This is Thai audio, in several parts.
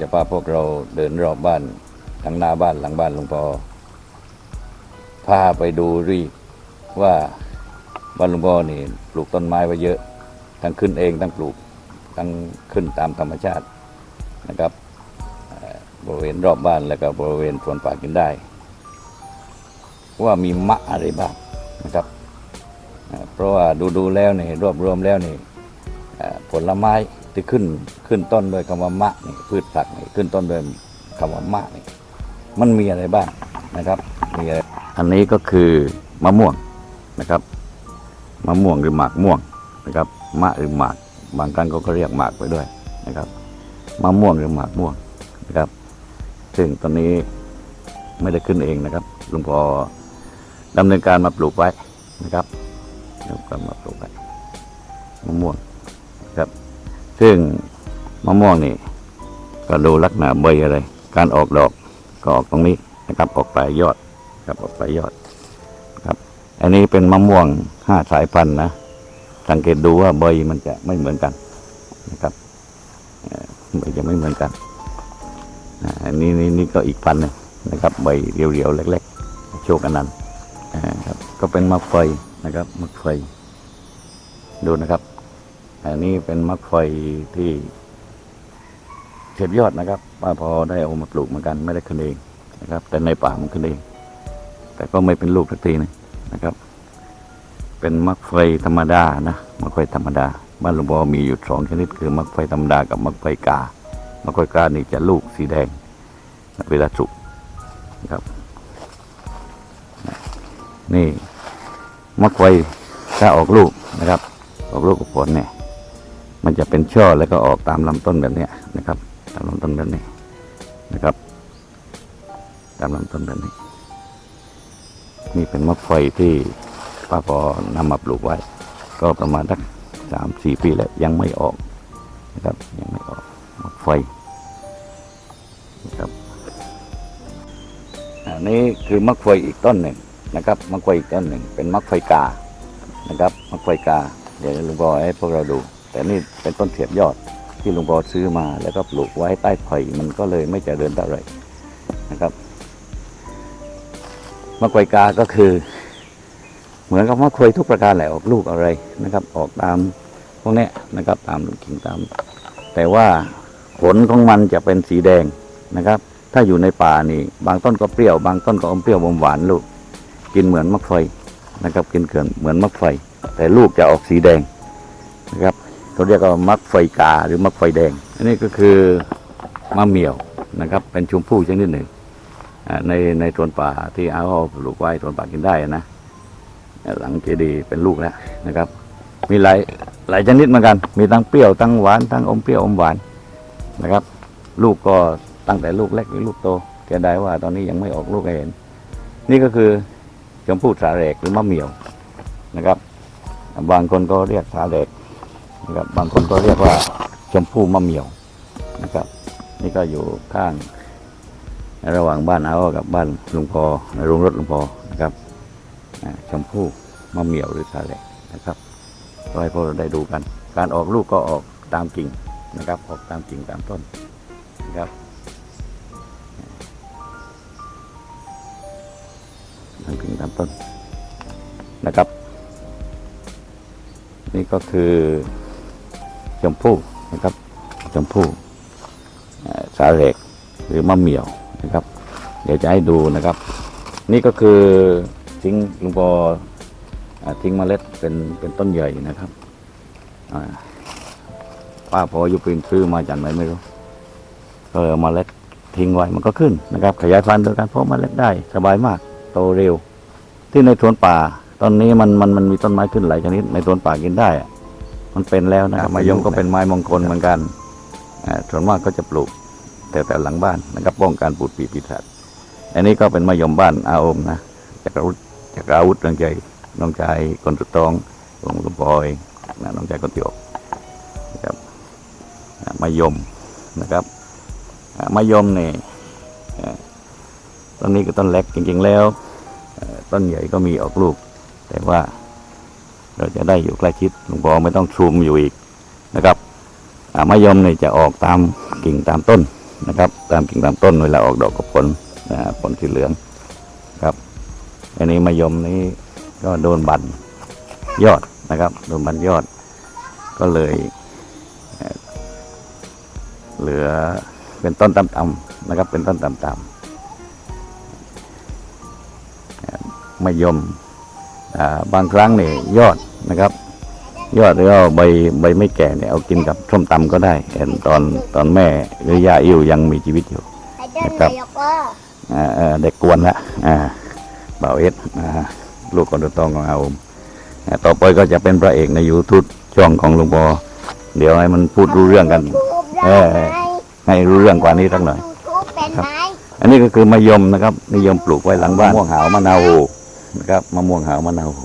จะพาพวกเราเดินรอบบ้านทั้งหน้าบ้านหลังบ้านหลวงพ่อพาไปดูรีว่าบ้านหลวงพ่อนี่ปลูกต้นไม้ไว้เยอะ ทั้งขึ้นเองทั้งปลูกทั้งขึ้นตามธรรมชาตินะครับบริเวณรอบบ้านแล้วก็บริเวณสวนป่ากินได้ ว่ามีมะอะไรบ้างนะครับ เพราะว่าดูดูแล้วนี่รวบรวมแล้วนี่ผลไม้ ที่ขึ้นขึ้นต้นด้วยคำว่ามะนี่พืชผักนี่ขึ้นต้นด้วยคำว่ามะนี่มันมีอะไรบ้างนะครับมีอะไรอันนี้ก็คือมะม่วงนะครับมะม่วงหรือหมากม่วงนะครับมะหรือหมาก บางครั้งเขาก็เรียกหมากไปด้วยนะครับมะม่วงหรือหมากม่วงนะครับ ซึ่งตอนนี้ไม่ได้ขึ้นเองนะครับหลวงพ่อดำเนินการมาปลูกไว้นะครับดำเนินการมาปลูกไว้มะม่วง ซึ่งมะม่วงนี่ก็ดูลักษณะใบอะไร การออกดอกก็ออกตรงนี้นะครับ ออกปลายยอดครับออกปลายยอดครับ อันนี้เป็นมะม่วงห้าสายพันธุ์นะ สังเกตดูว่าใบมันจะไม่เหมือนกันนะครับใบจะไม่เหมือนกันอันนี้นี่นี่ก็อีกพันธุ์หนึงนะครับ ใบเรียวๆเล็ก ๆ โชคอนันต์ครับ ก็เป็นมะไฟยนะครับมะไฟยดูนะครับ อันนี้เป็นมะไฟที่เทียบยอดนะครับป้าพอได้เอามาปลูกเหมือนกันไม่ได้ขึ้นเองนะครับ แต่ในป่ามันขึ้นเอง แต่ก็ไม่เป็นลูกสักทีนึงนะครับ เป็นมะไฟธรรมดานะมะไฟธรรมดา บ้านหลวงพ่อมีอยู่สองชนิดคือมะไฟธรรมดากับมะไฟกามะไฟกานี่จะลูกสีแดงเวลาสุกนะครับ นี่มะไฟถ้าออกลูกนะครับ ออกลูกกับผลเนี่ย มันจะเป็นช่อแล้วก็ออกตามลำต้นแบบนี้นะครับตามลำต้นแบบนี้นะครับ ตามลำต้นแบบนี้ นี่เป็นมะไฟที่ป้าพอนำมาปลูกไว้ ก็ประมาณสักสามสี่ปีแล้วยังไม่ออกนะครับยังไม่ออกมะไฟนะครับอันนี้คือมะไฟอีกต้นหนึ่งนะครับมะไฟอีกต้นหนึ่งเป็นมะไฟกานะครับมะไฟกา เดี๋ยวลุงพ่อให้พวกเราดู แต่นี่เป็นต้นเสียบยอดที่หลุงพ่อซื้อมาแล้วก็ปลูกไว้ใต้ไผ่มันก็เลยไม่เจริญเท่าไหร่นะครับมะไฟกาก็คือ เหมือนกับมะไฟทุกประการแหละออกลูกอะไรนะครับ ออกตามพวกนี้นะครับ ตามกิ่งตาม แต่ว่าผลของมันจะเป็นสีแดงนะครับ ถ้าอยู่ในป่านี่ บางต้นก็เปรี้ยว บางต้นก็อมเปรี้ยวอมหวานลูก กินเหมือนมะไฟนะครับ กินเกินเหมือนมะไฟแต่ลูกจะออกสีแดงนะครับ เขาเรียกว่ามักไฟกาหรือมักไฟแดง อันนี้ก็คือมะเหมี่ยวนะครับ เป็นชมพู่ชนิดหนึ่งในในสวนป่าที่เอาเอาปลูกไว้สวนป่ากินได้นะ หลังเจดีเป็นลูกแล้วนะครับ มีหลายหลายชนิดเหมือนกัน มีทั้งเปรี้ยวทั้งหวานทั้งอมเปรี้ยวอมหวานนะครับ ลูกก็ตั้งแต่ลูกเล็กหรือลูกโตแกได้ว่าตอนนี้ยังไม่ออกลูกให้เห็น นี่ก็คือชมพู่สาแหรกหรือมะเหมี่ยวนะครับ บางคนก็เรียกสาเหล็ก นะครับบางคนก็เรียกว่าชมพู่มะเหมี่ยวนะครับ นี่ก็อยู่ข้าง ระหว่างบ้านเอากับบ้านลุงพอในโรงรถลุงพอนะครับชมพู่มะเหมี่ยวหรือสาเหล็กนะครับก็ให้พวกเราได้ดูกัน การออกลูกก็ออกตามกิ่งนะครับ ออกตามกิ่งตามต้นนะครับตามกิ่งตามต้นนะครับ นี่ก็คือ มพู่นะครับชมพู่สาเหล็กหรือมะเหมี่ยวนะครับ เดี๋ยวจะให้ดูนะครับ นี่ก็คือทิ้งลุงปออ่าทิ้งเมล็ดเป็นเป็นต้นใหญ่นะครับป้าพออยู่ปีนซื้อมาจากไหนไม่รู้ก็เลยเอาเมล็ดทิ้งไว้มันก็ขึ้นนะครับ ขยายพันธุ์โดยการเพาะเมล็ดได้สบายมาก โตเร็ว ที่ในสวนป่าต้นนี้มันมันมันมีต้นไม้ขึ้นหลายชนิดในสวนป่ากินได้อะ มันเป็นแล้วนะครับมะยมก็เป็นไม้มงคลเหมือนกันอ่าส่วนมากก็จะปลูกแต่แต่หลังบ้านนะครับป้องกันปูดปีปีศาจอันนี้ก็เป็นมะยมบ้านอาอมนะจักรวุฒิจักราวุฒิน้องใจน้องชายคนสุดท้องของลุงปอยนะน้องชายคนที่ออกนะครับอ่ามะยมนะครับอ่ามะยมเนี่ยต้นนี้ก็ต้นเล็กจริงๆแล้วเอ่อต้นใหญ่ก็มีออกลูก แต่ว่า เราจะได้อยู่ใกล้ชิดหลวงพ่อไม่ต้องซูมอยู่อีกนะครับมะยมเนี่ยจะออกตามกิ่งตามต้นนะครับ ตามกิ่งตามต้นเวลาออกดอกกับผลนะผลสีเหลืองครับ อันนี้มะยมนี้ก็โดนบันยอดนะครับ โดนบันยอด ก็เลยเหลือเป็นต้นต่ำๆนะครับ เป็นต้นต่ำๆมะยม บางครั้งเนี่ยยอดนะครับ ยอดแล้วใบใบไม่แก่เนี่ยเอากินกับส้มตำก็ได้เห็นตอนตอนแม่หรือย่าอิ๋วยังมีชีวิตอยู่ Ada Cakap. nak apa? อ่าเอ่อเด็กกวนละอ่าบ่าวเอสอ่าลูกคนตัวตองของอาอมอ่าต่อไปก็จะเป็นพระเอกในยูทูบช่องของหลุงปอเดี๋ยวให้มันพูดรู้เรื่องกัน YouTube Eh, dah, Mai. ให้รู้เรื่องกว่านี้สักหน่อย YouTube เป็นไหมอันนี้ก็คือมะยมนะครับนิยมปลูกไว้หลังบ้านมะม่วงหาวมะนาวโห นะครับมะม่วงหาวมะนาวโห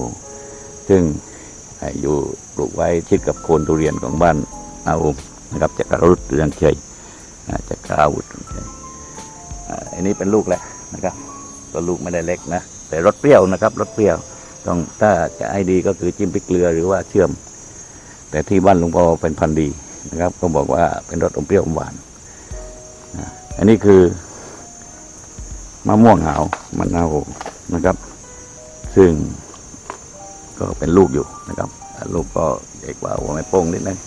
ซึ่งอยู่ปลูกไว้ชิดกับโคนทุเรียนของบ้านอาอมนะครับจักรรุดเรืองชัยอ่าจักราวุธเรืองชัยอันนี้เป็นลูกแหละนะครับก็ลูกไม่ได้เล็กนะแต่รสเปรี้ยวนะครับรสเปรี้ยวต้องถ้าจะให้ดีก็คือจิ้มพริกเกลือหรือว่าเชื่อม แต่ที่บ้านหลวงพ่อเป็นพันธุ์ดีนะครับ ก็บอกว่าเป็นรสอมเปรี้ยวอมหวานอันนี้คือมะม่วงหาวมะนาวนะครับ ซึ่งก็เป็นลูกอยู่นะครับ ลูกก็ใหญ่กว่าหัวแม่โป้งนิดนึง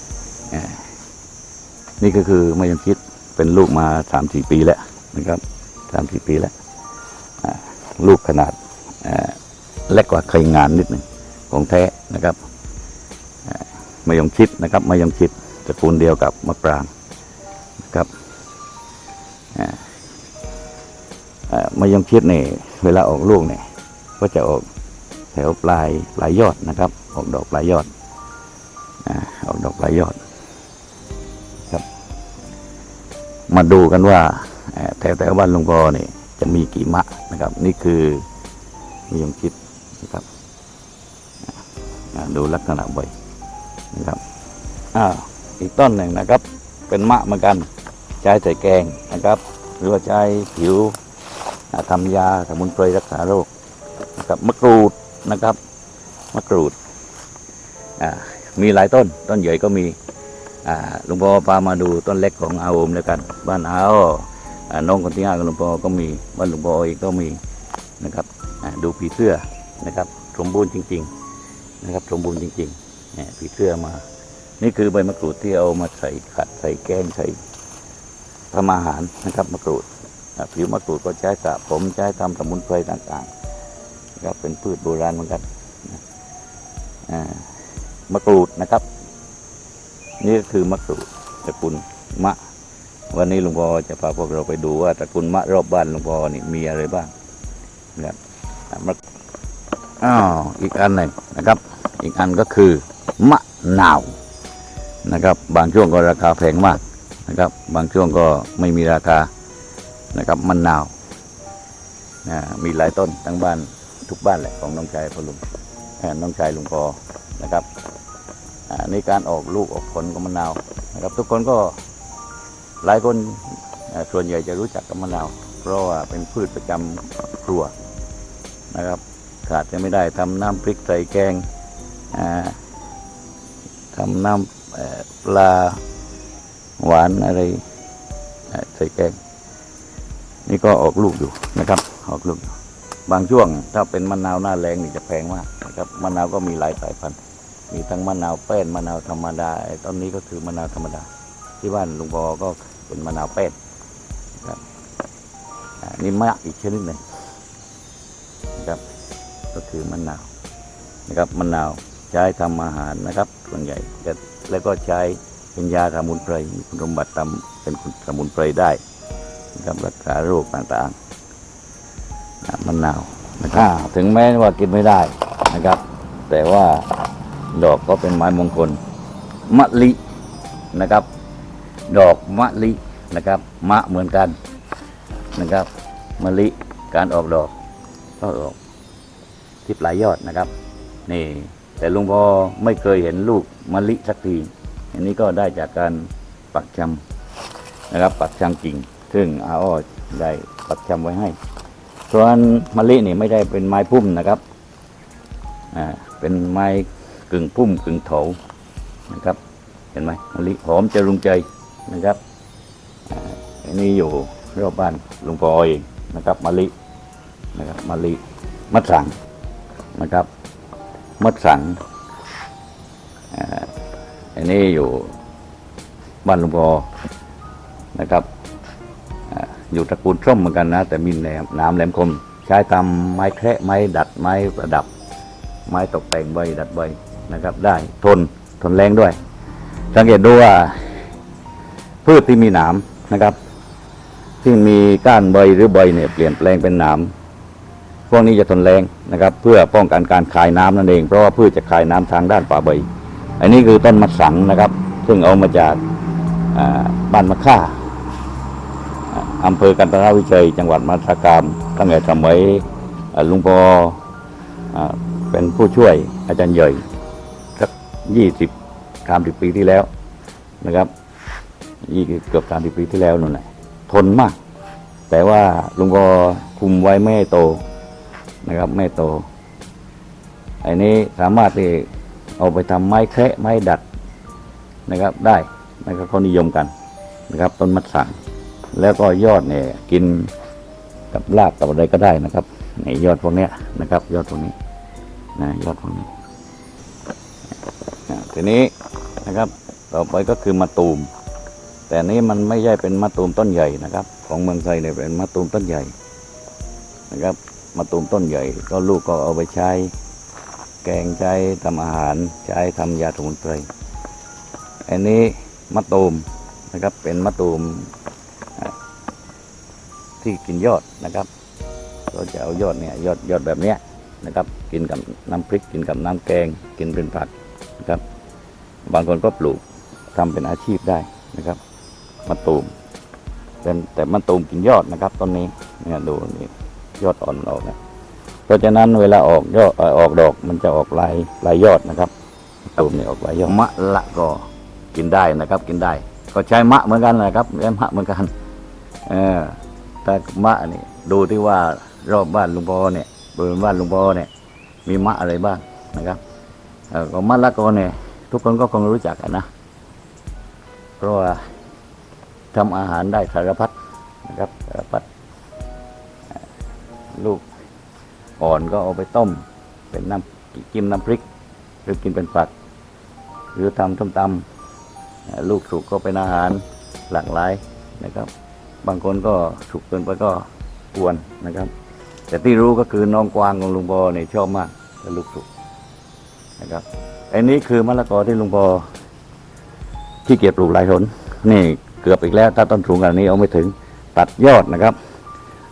อ่านี่ก็คือมะยงชิดเป็นลูกมาสามสี่ปีแล้วนะครับสามสี่ปีแล้วลูกขนาดเล็กกว่าเคยงานนิดหนึ่งของแท้นะครับอ่ามะยงชิดนะครับมะยงชิดตระกูลเดียวกับมะปรางนะครับอ่าเอ่อมะยงชิดเนี่ยเวลาออกลูกเนี่ยก็จะออก แถวปลายปลายยอดนะครับ ออกดอกปลายยอดออกดอกปลายยอดครับ มาดูกันว่าแถวแถวบ้านหลุงกอเนี่ยจะมีกี่มะนะครับ นี่คือมะยงชิดนะครับดูลักษณะใบนะครับอ้าวอีกต้นหนึ่งนะครับ เป็นมะเหมือนกันใช้ใส่แกงนะครับ หรือว่าใช้ผิวอ่าทำยาสมุนไพรรักษาโรคนะครับมะกรูด นะครับมะกรูดมีหลายต้น ต้นใหญ่ก็มีหลวงพ่อพามาดูต้นเล็กของอาโอมแล้วกัน บ้านอาโอน้องคนที่ห้าของหลวงพ่อก็มีบ้านหลวงพ่อเองก็มีนะครับดูผีเสื้อนะครับสมบูรณ์จริง ๆนะครับสมบูรณ์จริงๆเนี่ยผีเสื้อมา นี่คือใบมะกรูดที่เอามาใส่ขัดใส่แกงใส่ทำอาหารนะครับมะกรูดผิวมะกรูดก็ใช้สระผมใช้ทำสมุนไพรต่างๆ นะครับเป็นพืชโบราณเหมือนกันนะอ่ามะกรูดนะครับ นี่ก็คือมะกรูดตระกูลมะ วันนี้หลวงพ่อจะพาพวกเราไปดูว่าตระกูลมะรอบบ้านหลวงพ่อนี่มีอะไรบ้างนะครับมะอ้าวอีกอันหนึ่งนะครับ อีกอันก็คือมะนาวนะครับ บางช่วงก็ราคาแพงมากนะครับ บางช่วงก็ไม่มีราคานะครับมะนาวนะมีหลายต้นทั้งบ้าน ทุกบ้านแหละของน้องชายพ่อลุงน้องชายลุงพอนะครับในการออกลูกออกผลของมะนาวนะครับ ทุกคนก็หลายคนส่วนใหญ่จะรู้จักกับมะนาว เพราะว่าเป็นพืชประจำครัวนะครับ ขาดจะไม่ได้ทำน้ำพริกใส่แกงอ่าทำน้ำปลาหวานอะไรใส่แกง นี่ก็ออกลูกอยู่นะครับ ออกลูกอยู่ บางช่วงถ้าเป็นมะนาวหน้าแรงนี่จะแพงมากนะครับมะนาวก็มีหลายสายพันธุ์ มีทั้งมะนาวแป้นมะนาวธรรมดาไอ้ต้นนี้ก็คือมะนาวธรรมดา ที่บ้านลุงพอก็เป็นมะนาวแป้นนะครับนี่มะอีกชนิดหนึ่งนะครับ ก็คือมะนาวนะครับมะนาวใช้ทำอาหารนะครับส่วนใหญ่แล้วก็ใช้เป็นยาสมุนไพรมีคุณสมบัติทำเป็นสมุนไพรได้นะครับรักษาโรคต่างๆ มะนาวนะครับถึงแม้ว่ากินไม่ได้นะครับ แต่ว่าดอกก็เป็นไม้มงคลมะลินะครับ ดอกมะลินะครับ มะเหมือนกันนะครับมะลิการออกดอกก็ออกทิพย์หลายยอดนะครับ นี่ แต่ลุงพ่อไม่เคยเห็นลูกมะลิสักทีอันนี้ก็ได้จากการปักชำนะครับ ปักชำกิ่ง ซึ่งอาอ้อได้ปักชำไว้ให้ ส่วนมะลินี่ไม่ได้เป็นไม้พุ่มนะครับอ่าเป็นไม้กึ่งพุ่มกึ่งโถนะครับเห็นไหมมะลิหอมจะรุงใจนะครับอันนี้อยู่รอบบ้านลุงปอเองนะครับมะลินะครับมะลิมัดสังนะครับมัดสังอ่าอันนี้อยู่บ้านลุงปอนะครับ อยู่ตระกูลส้มเหมือนกันนะ แต่มีแหนมน้ำแหลมคม ใช้ตำไม้แคระไม้ดัดไม้ประดับ ไม้ตกแต่งใบดัดใบนะครับ ได้ทนทนแรงด้วย สังเกตดูว่า พืชที่มีหนามนะครับ ที่มีก้านใบหรือใบเนี่ยเปลี่ยนแปลงเป็นหนามพวกนี้จะทนแรงนะครับ เพื่อป้องกันการคายน้ำนั่นเอง เพราะว่าพืชจะคายน้ำทางด้านป่าใบ อันนี้คือต้นมะสังนะครับ ซึ่งเอามาจากบ้านมะค่า อำเภอกันตนาวิชัย จังหวัดมหาสารคามตั้งแต่สมัยลุงปออเป็นผู้ช่วยอาจารย์ใหญ่สักยี่สิบสามสิบปีที่แล้วนะครับยี่เกือบสามสิบปีที่แล้วนู่นแหละทนมาก แต่ว่าลุงปอคุมไว้ไม่ให้โตนะครับไม่โตอันนี้สามารถที่เอาไปทำไม้แคะไม้ดัดนะครับได้นะครับเขานิยมกันนะครับต้นมัดสัง แล้วก็ยอดเนี่ยกินกับรากกับอะไรก็ได้นะครับในยอดพวกเนี้ยนะครับ ยอดพวกนี้นะยอดพวกนี้ทีนี้นะครับ ต่อไปก็คือมะตูม แต่นี้มันไม่ใช่เป็นมะตูมต้นใหญ่นะครับ ของเมืองไทยเนี่ยเป็นมะตูมต้นใหญ่นะครับมะตูมต้นใหญ่ ก็ลูกก็เอาไปใช้ แกงใช้ทำอาหารใช้ทำยาสมุนไพรอันนี้มะตูมนะครับเป็นมะตูม ที่กินยอดนะครับก็จะเอายอดเนี่ยยอดยอดแบบเนี้ยนะครับกินกับน้ำพริกกินกับน้ำแกง กินเป็นผักนะครับ บางคนก็ปลูกทำเป็นอาชีพได้นะครับมะตูมเป็นแต่มะตูมกินยอดนะครับต้นนี้เนี่ยดูนี่ยอดอ่อนออกนะเพราะฉะนั้นเวลาออกยอดออกดอกมันจะออกลายลายยอดนะครับตูมเนี่ยออกลายยอดมะละก็กินได้นะครับ กินได้ ก็ใช้มะเหมือนกันนะครับใช้มะเหมือนกัน เออ แต่มะนี่ดูที่ว่ารอบบ้านลุงพ่อเนี่ยบริเวณบ้านลุงพ่อเนี่ย มีมะอะไรบ้างนะครับเออก็มะละกอเนี่ยทุกคนก็คงรู้จักกันนะ เพราะว่าทำอาหารได้สารพัดนะครับสารพัดลูกอ่อนก็เอาไปต้ม เป็นน้ำจิ้มน้ำพริก หรือกินเป็นผัก หรือทำต้มตำลูกสุกก็เป็นอาหารหลากหลายนะครับ บางคนก็สุกเกินไปก็กวนนะครับ แต่ที่รู้ก็คือน้องกวางของลุงบอเนี่ยชอบมากกับลูกสุกนะครับอันนี้คือมะละกอที่ลุงบอที่เกียจปลูกหลายหนนี่เกือบอีกแล้ว ถ้าต้นสูงขนาดนี้เอาไม่ถึงตัดยอดนะครับ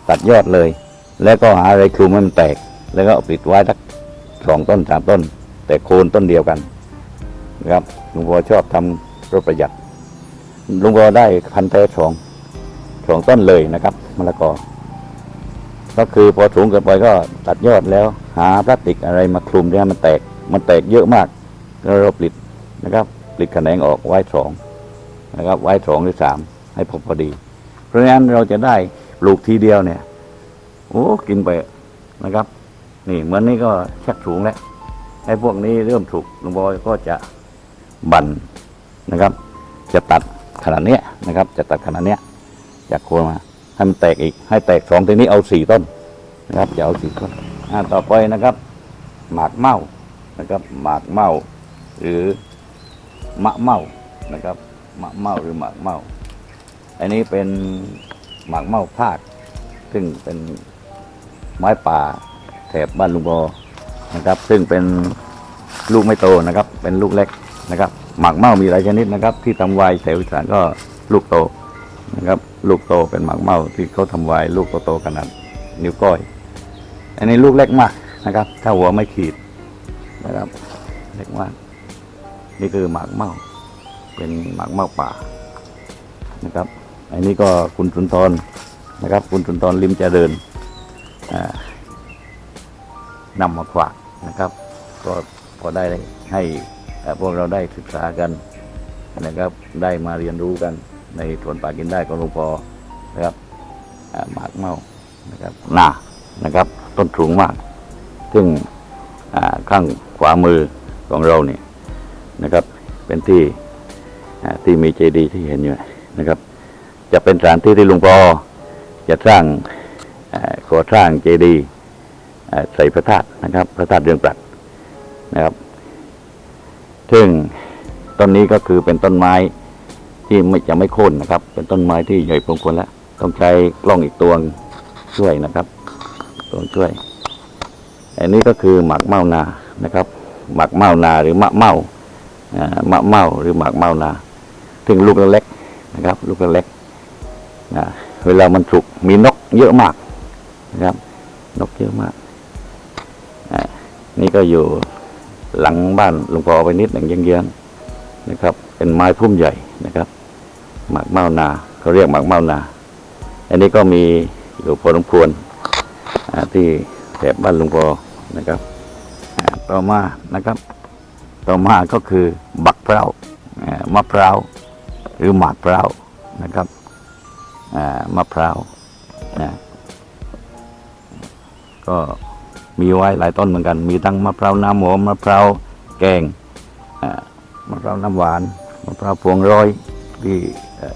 ตัดยอดเลย แล้วก็หาอะไรคลุมให้มันแตก แล้วก็ปิดไว้สักสองต้นสามต้น แต่โคนต้นเดียวกันนะครับลุงพอชอบทำรถประหยัดลุงพอได้พันแท้สอง สองต้นเลยนะครับมะละกอ ก็คือพอสูงเกินไปก็ตัดยอดแล้ว หาพลาสติกอะไรมาคลุมให้มันแตกมันแตกเยอะมากแล้วเราผลิตนะครับปลิดแขนงออกไว้สองนะครับ ไว้สองหรือสามให้พอพอดี เพราะฉะนั้นเราจะได้ปลูกทีเดียวเนี่ยโอ้กินไปนะครับ นี่เหมือนนี้ก็ชักสูงแล้วไอ้พวกนี้เริ่มถูกลุงบอยก็จะบั่นนะครับ จะตัดขนาดเนี้ยนะครับ จะตัดขนาดเนี้ย จากโคนมาให้มันแตกอีก ให้แตกสองทีนี้เอาสี่ต้นนะครับจะเอาสี่ต้นอ่าต่อไปนะครับ หมากเม่านะครับ หมากเม่าหรือมะเม่านะครับมะเม่าหรือหมากเม่าอันนี้เป็นหมากเม่าภาคซึ่งเป็นไม้ป่าแถบบ้านลุงบอนะครับ ซึ่งเป็นลูกไม่โตนะครับ เป็นลูกเล็กนะครับ หมากเม่ามีหลายชนิดนะครับ ที่ทำไวายแถวอีสานก็ลูกโต นะครับ ลูกโตเป็นหมากเมาที่เขาทำไวายลูกโตๆขนาดนิ้วก้อย อันนี้ลูกเล็กมากนะครับ ถ้าหัวไม่ขีดนะครับ เล็กมาก นี่คือหมากเมาเป็นหมากเมาป่านะครับ อันนี้ก็คุณสุนทรนะครับ คุณสุนทรลิมเจริญอ่านำมาฝากนะครับ ก็พอได้ให้พวกเราได้ศึกษากันนะครับ ได้มาเรียนรู้กัน ในสวนป่ากินได้ของหลวงพ่อนะครับหมากเมานะครับหนานะครับ ต้นสูงมาก ซึ่งข้างขวามือของเราเนี่ยนะครับ เป็นที่ที่มีเจดีย์ที่เห็นอยู่นะครับ จะเป็นสถานที่ที่หลวงพ่อจะสร้างอ่าก่อสร้างเจดีย์ใส่พระธาตุนะครับ พระธาตุเรืองปรัดนะครับ ซึ่งต้นนี้ก็คือเป็นต้นไม้ ที่ไม่จะไม่โค่นนะครับ เป็นต้นไม้ที่ใหญ่พอควรแล้ว ต้องใช้กล้องอีกตัวช่วยนะครับตัวช่วย อันนี้ก็คือหมากเมานานะครับ หมากเมานาหรือมะเมาอ่ามะเมาหรือหมากเมานาถึงลูกเล็กนะครับ ลูกเล็กนะเวลามันสุกมีนกเยอะมากนะครับ นกเยอะมากอ่านี่ก็อยู่หลังบ้านหลวงพ่อไปนิดหนึ่งเยื้องๆ นะครับ เป็นไม้พุ่มใหญ่นะครับ หมากเมานาเขาเรียกหมากเมานา อันนี้ก็มีอยู่พอสมควรที่แถบบ้านหลวงพ่อนะครับ ต่อมานะครับ ต่อมาก็คือบักเปร้าวมะพร้าวหรือหมากพร้าวนะครับมะพร้าวนะก็มีไว้หลายต้นเหมือนกัน มีทั้งมะพร้าวน้ำหอมมะพร้าวแกงอ่า มะพร้าวน้ำหวานมะพร้าวพวงร้อยที่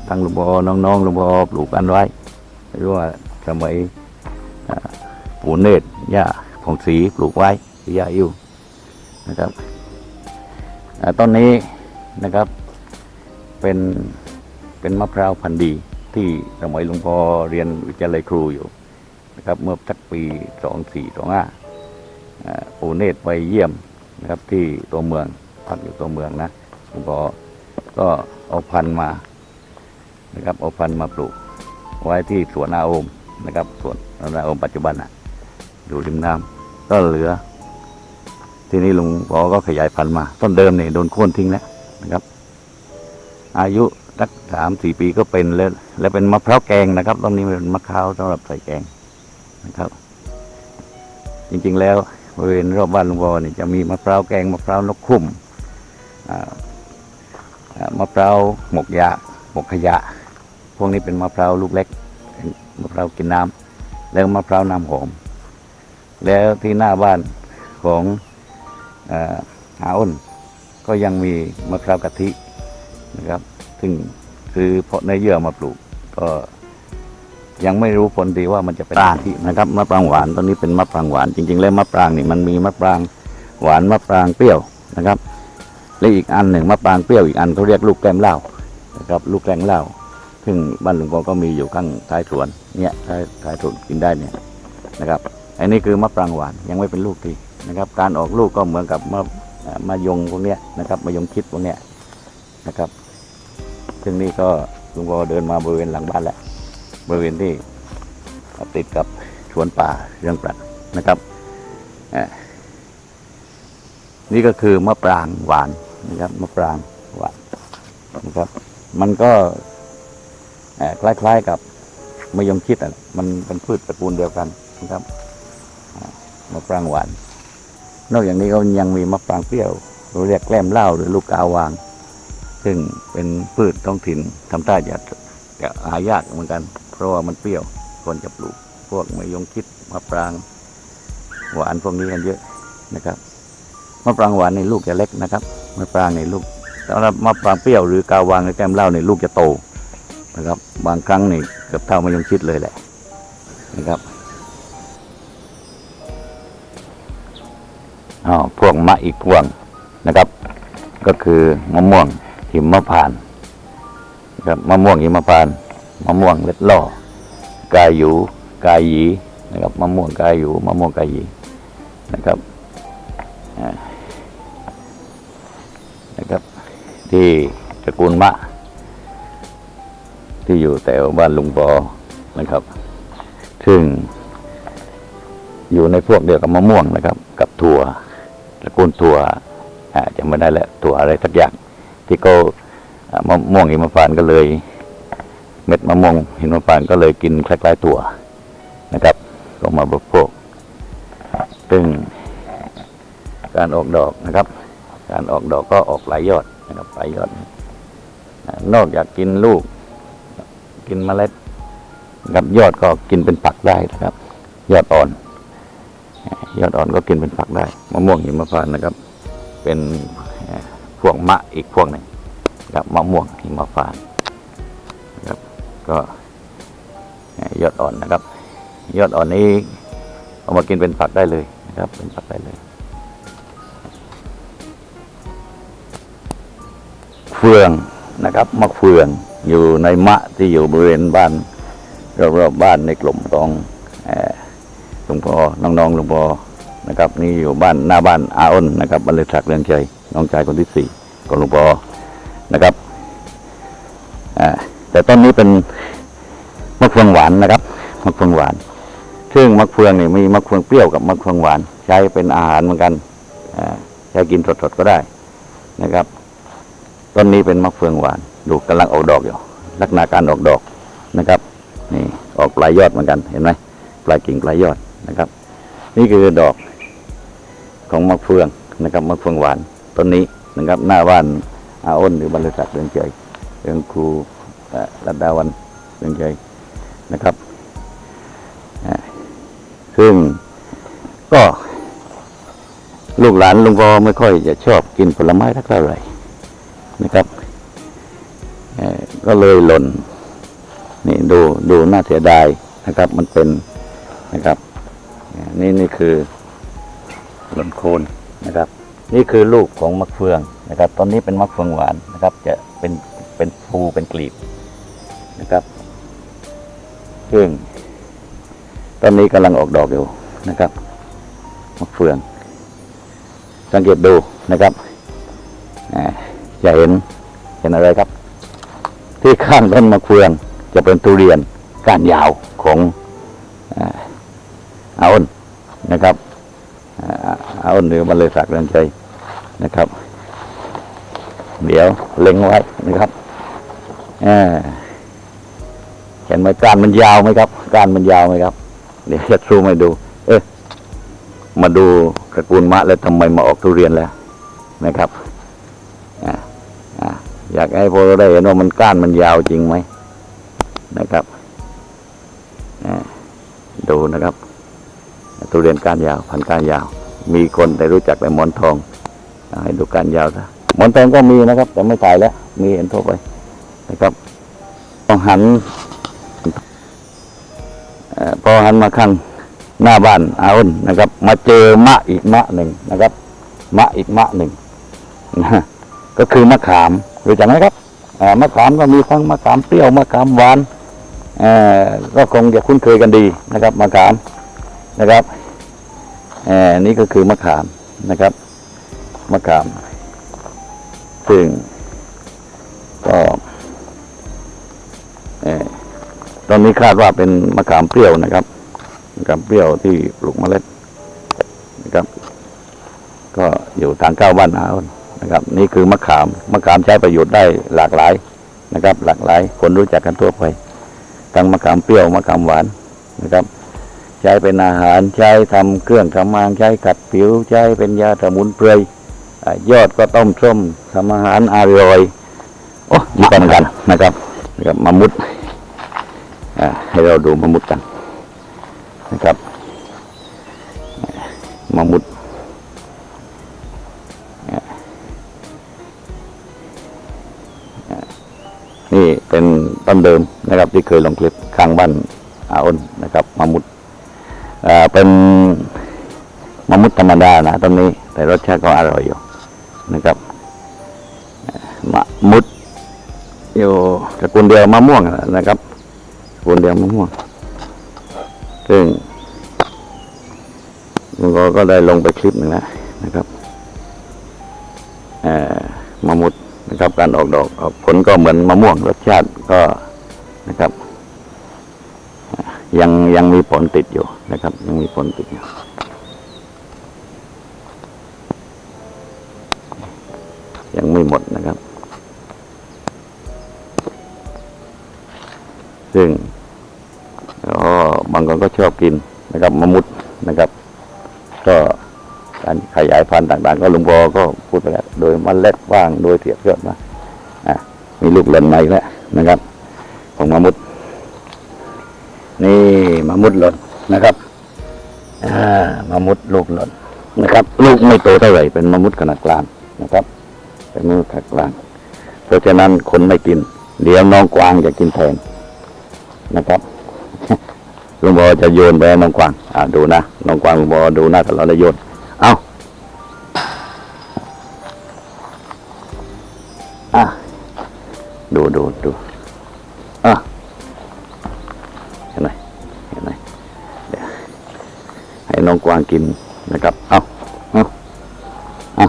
ทางหลวงพ่อน้องๆหลวงพ่อปลูกกันไว้ไม่รู้ว่าสมัยปู่เนตรย่าผงศรีปลูกไว้ที่ย่าอยู่นะครับต้นนี้นะครับเป็นเป็นมะพร้าวพันธุ์ดีที่สมัยหลวงพ่อเรียนวิทยาลัยครูอยู่นะครับเมื่อสักปีสองสี่สองห้าปู่เนตรไปเยี่ยมนะครับที่ตัวเมืองพักอยู่ตัวเมืองนะ หลวงพ่อก็เอาพันธุ์มานะครับ เอาพันธุ์มาปลูก ไว้ที่สวนอาโอมนะครับสวนอาโอมปัจจุบันอะอยู่ริมน้ำก็เหลือ ที่นี้หลวงพ่อก็ขยายพันธุ์มา ต้นเดิมเนี่ยโดนโค่นทิ้งแล้วนะครับ อายุสักสามสี่ปีก็เป็นแล้วแล้วเป็นมะพร้าวแกงนะครับต้นนี้เป็นมะพร้าวสำหรับใส่แกงนะครับ จริงๆแล้วบริเวณรอบบ้านหลวงพ่อนี่จะมีมะพร้าวแกงมะพร้าวนกคุ้มอ่า มะพร้าวหมกยาหมกขยะ พวกนี้เป็นมะพร้าวลูกเล็กเป็นมะพร้าวกินน้ำแล้วมะพร้าวน้ำหอม แล้วที่หน้าบ้านของอ่าอาอ้นก็ยังมีมะพร้าวกะทินะครับ ซึ่งซื้อเพาะเนื้อเยื่อมาปลูกก็ยังไม่รู้ผลดีว่ามันจะเป็นปรางที่นะครับมะปรางหวานตอนนี้เป็นมะปรางหวาน จริง ๆ แล้วมะปรางนี่มันมีมะปรางหวานมะปรางเปรี้ยวนะครับ และอีกอันหนึ่งมะปรางเปรี้ยวอีกอันเขาเรียกลูกแกล้มเหล้านะครับลูกแกล้มเหล้าซึ่งบ้านหลวงพ่อก็มีอยู่ข้างท้ายสวนเนี่ยท้ายท้ายสวนกินได้เนี่ยนะครับอันนี้คือมะปรางหวานยังไม่เป็นลูกทีนะครับการออกลูกก็เหมือนกับมะอ่ามะยงพวกเนี้ยนะครับมะยงคิดพวกเนี้ยนะครับ ซึ่งนี่ก็ลุงพอเดินมาบริเวณหลังบ้านแล้วบริเวณที่ติดกับสวนป่าเรื่องปรัดนะครับอ่า นี่ก็คือมะปรางหวานนะครับมะปรางหวานนะครับ มันก็คล้ายๆกับมะยงชิดอะมันเป็นพืชตระกูลเดียวกันนะครับมะปรางหวาน นอกจากนี้ก็ยังมีมะปรางเปรี้ยวเราเรียกแกล้มเหล้าหรือลูกกาวาง ซึ่งเป็นพืชท้องถิ่นทำท่าจะจะหายากเหมือนกัน เพราะว่ามันเปรี้ยวคนจะปลูก พวกมะยงคิดมะปรางหวานพวกนี้กันเยอะนะครับ มะปรางหวานในลูกจะเล็กนะครับมะปรางในลูกสำหรับมะปรางเปรี้ยวหรือกาวางหรือแก้มเหล้าในลูกจะโตนะครับบางครั้งนี่เกือบเท่ามะยงชิดเลยแหละนะครับอ๋อพวกมะอีกพวงนะครับ ก็คือมะม่วงหิมพานนะครับมะม่วงหิมพานมะม่วงเล็ดล่อกายหยูกายหยีนะครับมะม่วงกายหยูมะม่วงกายหยีนะครับอ่านะครับ ที่ตระกูลมะ ที่อยู่แถวบ้านลุงปอนะครับ ซึ่ง อยู่ในพวกเดียวกับมะม่วงนะครับ กับถั่วตระกูลถั่วอ่าจะไม่ได้แหละถั่วอะไรสักอย่างที่เขามะม่วงหิมะพานก็เลย เม็ดมะม่วงหิมะพานก็เลยกินคล้ายๆถั่วนะครับ ก็มาบริโภคซึ่งการออกดอกนะครับ การออกดอกก็ออกหลายยอด นะครับหลายยอดนอกจากกินลูก กินเมล็ดนะครับยอดก็กินเป็นผักได้นะครับ ยอดอ่อน ยอดอ่อนก็กินเป็นผักได้มะม่วงหิมพานต์นะครับ เป็นพวกมะอีกพวกหนึ่งครับมะม่วงหิมพานต์นะครับก็ยอดอ่อนนะครับ ยอดอ่อนนี้เอามากินเป็นผักได้เลยนะครับ เป็นผักได้เลย เฟืองนะครับมะเฟืองอยู่ในมะที่อยู่บริเวณบ้านรอบๆบบ้านในกลุ่มของเอ่อหลวงพ่อน้องๆหลวงพ่อนะครับ นี่อยู่บ้านหน้าบ้านอาอ้นนะครับบรรลือศักดิ์เรืองใจน้องชายคนที่สี่ของหลวงพ่อนะครับแต่ต้นนี้เป็นมะเฟืองหวานนะครับมะเฟืองหวาน ซึ่งมะเฟืองนี่มีมะเฟืองเปรี้ยวกับมะเฟืองหวาน ใช้เป็นอาหารเหมือนกันใช้กินสดๆก็ได้นะครับ ต้นนี้เป็นมะเฟืองหวาน ดูกำลังออกดอกอยู่ลักษณะการออกดอกนะครับ นี่ออกปลายยอดเหมือนกันเห็นไหมปลายกิ่งปลายยอดนะครับ นี่คือดอกของมะเฟืองนะครับมะเฟืองหวานต้นนี้นะครับ หน้าบ้านอาอ้นหรือบรรลือศักดิ์เรืองใจเรืองครูรัตดาวันเรืองใจนะครับซึ่งก็ลูกหลานลุงพอไม่ค่อยจะชอบกินผลไม้ทักเท่าไหร่ นะครับก็เลยหล่นนี่ดูดูน่าเสียดายนะครับ มันเป็นนะครับนี่นี่คือหล่นโคนนะครับ นี่คือลูกของมะเฟืองนะครับ ตอนนี้เป็นมะเฟืองหวานนะครับ จะเป็นเป็นภูเป็นกลีบนะครับซึ่งตอนนี้กำลังออกดอกอยู่นะครับมะเฟือง สังเกตดูนะครับอ่า จะเห็นเห็นอะไรครับ ที่ข้างต้นมะเฟืองจะเป็นทุเรียนก้านยาวของอ่าอาอ้นนะครับอ่าอาอ้นหรือบรรลือศักดิ์เรือนใจนะครับ เดี๋ยวเล็งไว้นะครับเห็นไหมก้านมันยาวไหมครับก้านมันยาวไหมครับ เดี๋ยวจะซูมให้ดู เอ๊ะมาดูตระกูลมะแล้วทำไมมาออกทุเรียนแล้วนะครับ อยากให้พวกเราได้เห็นว่ามันก้านมันยาวจริงไหมนะครับดูนะครับทุเรียนก้านยาว พันก้านยาว มีคนได้รู้จักแต่หมอนทองให้ดูก้านยาวซะหมอนทองก็มีนะครับ แต่ไม่ตายแล้ว มีเห็นทั่วไปนะครับต้องหันอพอหันมาข้างหน้าบ้านอาอ้นนะครับ มาเจอมะอีกมะหนึ่งนะครับ มะอีกมะหนึ่งนะก็คือมะขาม รู้จักไหมครับมะขามก็มีทั้งมะขามเปรี้ยวมะขามหวานก็คงจะคุ้นเคยกันดีนะครับมะขามนะครับนี่ก็คือมะขามนะครับมะขาม ซึ่งก็ตอนนี้คาดว่าเป็นมะขามเปรี้ยวนะครับมะขามเปรี้ยวที่ปลูกเมล็ดนะครับ ก็อยู่ทางเก้าบ้านหาวนะครับ นี่คือมะขามมะขามใช้ประโยชน์ได้หลากหลายนะครับ หลากหลาย คนรู้จักกันทั่วไปทั้งมะขามเปรี้ยวมะขามหวานนะครับ ใช้เป็นอาหารใช้ทำเครื่องทำมางใช้ขัดผิวใช้เป็นยาสมุนไพรยอดก็ต้มส้มทำอาหารอร่อยโอ้ดีกันกันนะครับนะครับมามุดอ่าให้เราดูมามุดกันนะครับมามุด นี่เป็นต้นเดิมนะครับ ที่เคยลงคลิปข้างบ้านอาอ้นนะครับมามุดเป็นมามุดธรรมดานะต้นนี้ แต่รสชาติก็อร่อยอยู่นะครับอ่ามะมุดอยู่ตระกูลเดียวมะม่วงนะครับตระกูลเดียวมะม่วง ซึ่งลุงก็ก็ได้ลงไปคลิปหนึ่งแล้วนะครับเออมะมุด นะครับ การออกดอกออกผลก็เหมือนมะม่วงรสชาติก็นะครับ ยังยังมีผลติดอยู่นะครับ ยังมีผลติดอยู่ยังไม่หมดนะครับ ซึ่งก็บางคนก็ชอบกินนะครับมะมุดนะครับ ก็ การขยายพันธุ์ต่าง ๆ ก็หลุงพ่อก็พูดไปแล้ว โดยมันเล็ดบ้างโดยเทียบเทียบมาอะมีลูกหล่นในแล้วนะครับ ของมะมุด นี่มะมุดหล่นนะครับอ่ามะมุดลูกหล่นนะครับ ลูกไม่โตเท่าไหร่เป็นมะมุดขนาดกลางนะครับ เป็นมะมุดขนาดกลาง เพราะฉะนั้นคนไม่กิน เดี๋ยวน้องกวางจะกินแทนนะครับหลุงพ่อจะโยนไปน้องกวาง อ่าดูนะน้องกวางหลุงพ่อดูหน้าตลอดแล้โยน ดูดูดูอะเห็นไหมเห็นไหมเดี๋ยวให้น้องกวางกินนะครับ เอาเอาเอา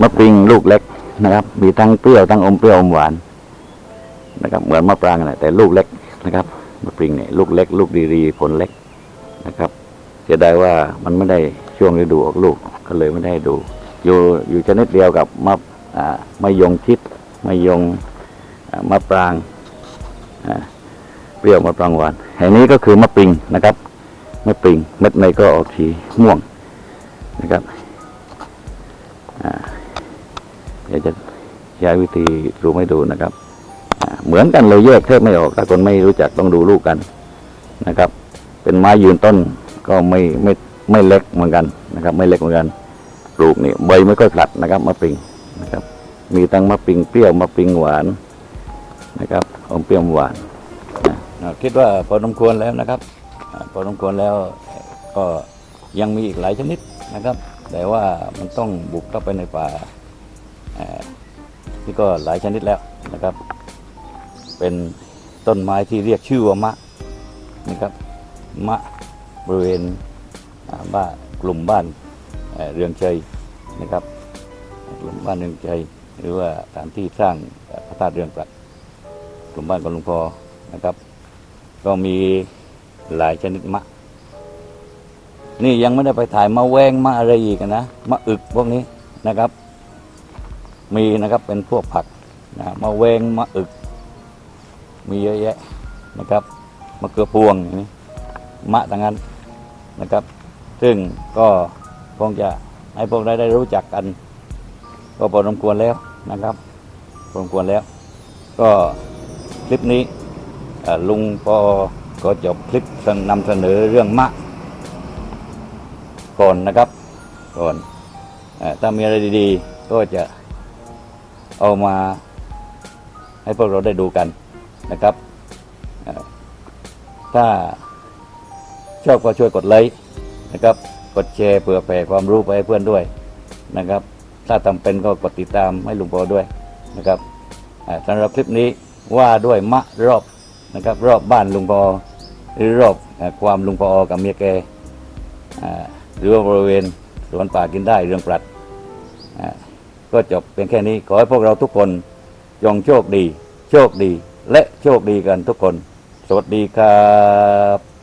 มะปริงลูกเล็กนะครับ มีทั้งเปรี้ยวทั้งอมเปรี้ยวอมหวาน นะครับ เหมือนมะปรางนะแต่ลูกเล็กนะครับมะปริงเนี่ยลูกเล็ก ลูกดีๆผลเล็กนะครับเสียดายว่ามันไม่ได้ช่วงฤดูออกลูกก็เลยไม่ได้ดู อยู่อยู่ชนิดเดียวกับมะมะยงชิดมะยงมะปรางเปรี้ยวมะปรางหวานแห่งนี้ก็คือมะปริงนะครับมะปริงเม็ดในก็ออกสีม่วงนะครับอ่าเดี๋ยวจะใช้วิธีรูมให้ดูนะครับเหมือนกันเลยแยกแทบไม่ออกถ้าคนไม่รู้จักต้องดูลูกกันนะครับ เป็นไม้ยืนต้นก็ไม่ไม่ไม่เล็กเหมือนกันนะครับ ไม่เล็กเหมือนกัน ปลูกนี่ใบไม่ค่อยผลัดนะครับมะปริงนะครับ มีทั้งมะปริงเปรี้ยวมะปริงหวานนะครับอมเปรี้ยวอมหวานนะคิดว่าพอสมควรแล้วนะครับพอสมควรแล้วก็ยังมีอีกหลายชนิดนะครับ แต่ว่ามันต้องบุกเข้าไปในป่าอ่านี่ก็หลายชนิดแล้วนะครับ เป็นต้นไม้ที่เรียกชื่อว่ามะนะครับมะบริเวณบ้านกลุ่มบ้าน เรืองชัยนะครับกลุ่มบ้านเรืองชัยหรือว่าสถานที่สร้างพระธาตุเรืองปรัดกลุ่มบ้านของหลวงพ่อนะครับ ก็มีหลายชนิดมะ นี่ยังไม่ได้ไปถ่ายมะแวงมะอะไรอีกนะมะอึกพวกนี้นะครับ มีนะครับเป็นพวกผักนะมะแวงมะอึก มีเยอะแยะนะครับมะเขือพวงนี้มะต่างนั้นนะครับ ซึ่งก็ คงจะให้พวกเราได้รู้จักกัน ก็พอสมควรแล้วนะครับพอสมควรแล้ว ก็คลิปนี้ลุงปอก็จบคลิปนำเสนอเรื่องมะก่อนนะครับ ก่อนอถ้ามีอะไรดีๆ ก็จะเอามาให้พวกเราได้ดูกันนะครับ ถ้าชอบก็ช่วยกดไลค์นะครับ กดแชร์เผื่อแผ่ความรู้ไปให้เพื่อนด้วยนะครับ ถ้าจำเป็นก็กดติดตามให้ลุงปอด้วยนะครับสำหรับคลิปนี้ว่าด้วยมะรอบนะครับรอบบ้านลุงปอหรือรอบอความลุงปอกับเมียแกหรือว่าบริเวณสวนป่ากินได้เรื่องปลัดก็จบเพียงแค่นี้ขอให้พวกเราทุกคนจงโชคดี โชคดี และโชคดีกันทุกคน สวัสดีครับ